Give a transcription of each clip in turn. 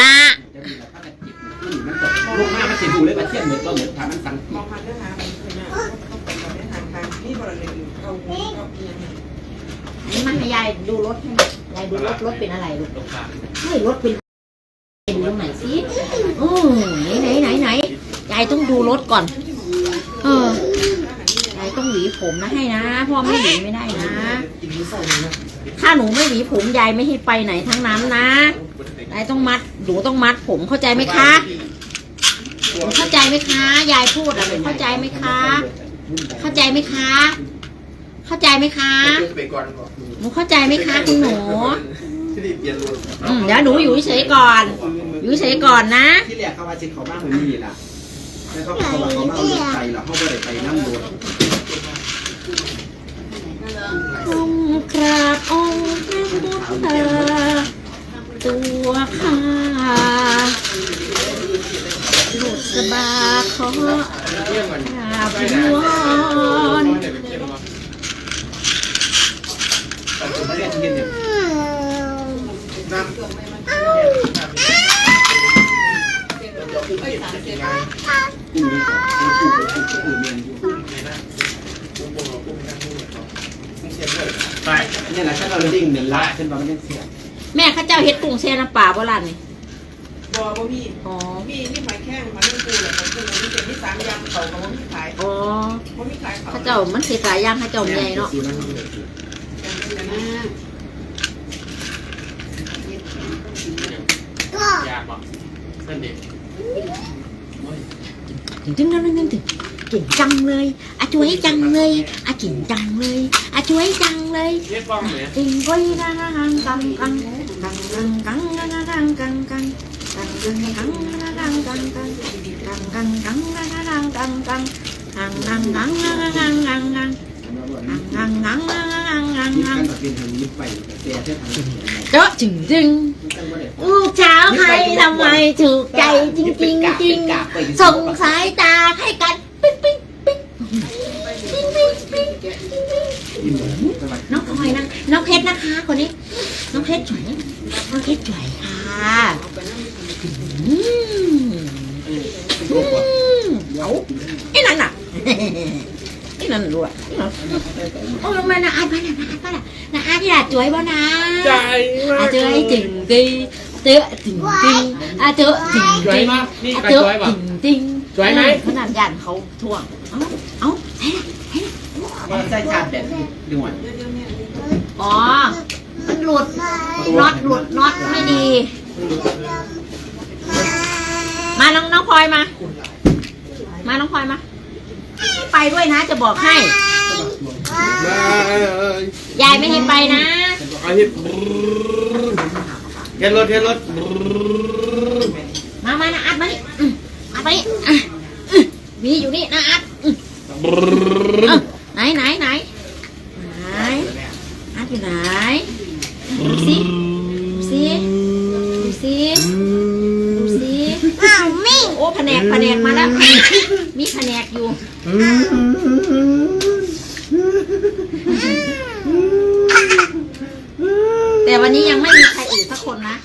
ละลูกหน้ามันสีดูเลยมาเทียนเหมือนเราเหมือนทางมันสังมองมาองำมันด้วยค่ะนี่บริเวณเขาเขียงมันให้ยายดูรถให้ยายดูรถรถเป็นอะไรลูกเฮ้รถเป็นเป็นตรงไหนสิอือไหนไหนไหนไหนยายต้องดูรถก่อน ผมนะให้นะพ่อไม่หวีไม่ได้นะ ถ้าหนูไม่หวีผมยายไม่ให้ไปไหนทั้งนั้นนะยายต้องมัดหนูต้องมัดผมเข้าใจไหมคะหนูเข้าใจไหมคะ ยายพูดอะหนูเข้าใจไหมคะ เข้าใจไหมคะ เข้าใจไหมคะหนูเข้าใจไหมคะคุณหนูเดี๋ยวหนูอยู่เฉยก่อน อยู่เฉยก่อนนะที่แหลกเขาว่าจิตเขาบ้างเหมือนนี่ล่ะแล้วเขาบอกเขาบ้างเหมือนใจล่ะเขาไม่ได้ไปนั่งโดน คงกราบองค์พระพุทธตัวข้าหลุดสบาขอกราบวอนอืม นี่แหละถ้นเราดิ่งหนึ่งละขึ้นมาไม่ได้เสียแม่ข้าเจ้าเห็ดกุ้งแช่น้ำป่าโบราณนี่บัวบ่มีอ๋อมีมี่หอยแข้งมาเล่นยของกูเลยมีเจ็ดมีสามยำเขากับ่มีขายอ๋อบ่มีขายเขาข้าเจ้ามันเสียหลายอย่างข้าเจ้าใหญ่เนาะยากบ่นั่นดิถึงถึงนั่นนั่นถึงเก่งจังเลยอาจุ้ยจังเลยอากิ่งจังเลย chuối căng đi tiền quy na na na căng căng căng căng căng na na na căng căng căng căng căng na na na căng căng căng căng căng na na na căng căng căng căng căng na na na căng căng căng căng na na na căng căng đó chừng dưng u cháo hay là mày trừ cày chinh chinh chinh sông sái ta thấy cạnh นเหมือนสวัสดีน้องพลอยนะน้องเพชรนะคะ คนนี้ น้องเพชรสวยน้องเพชรสวยค่ะอืมอืมเอาไอ้นั่นน่ะไอ้นั่นด้วยโอ้ยมานะอาร์ตมานะอาร์ตมานะนะอาร์ตที่ด่าจวยบ่นะใจอาเจอไอ้จิงดีเจอจิงจริงอาเจอจิงจวจยริงมานี่อาไปเจอจวยป่ะจิงจริงจวยไหมขนาดยันเขาท่วง เอ้าเอ้าเฮ้ย ว่าใช่ชาติแบบด่วนอ๋อ มันหลุด น็อตหลุด น็อตไม่ดี มาน้องน้องพลอยมา มาน้องพลอยมา ไปด้วยนะจะบอกให้ ยายไม่ให้ไปนะ เอาที่เทนรถเทียนรถมามานะอัดมานี่อืมอัดมานี่อะอืมมีอยู่นี่นะอัดอืมอ้า ไหนไหนไหนไหนอัดอยู่ไหนดูสิดูสิดูสิดูสิโอ้แผนกแผนกมาแล้วมีแผนกอยู่แต่วันนี้ยังไม่มีใครอื่นสักคนนะ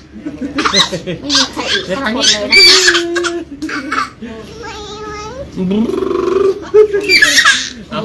ไม่มีใครอื่นสักคนเลยนะคะโอ้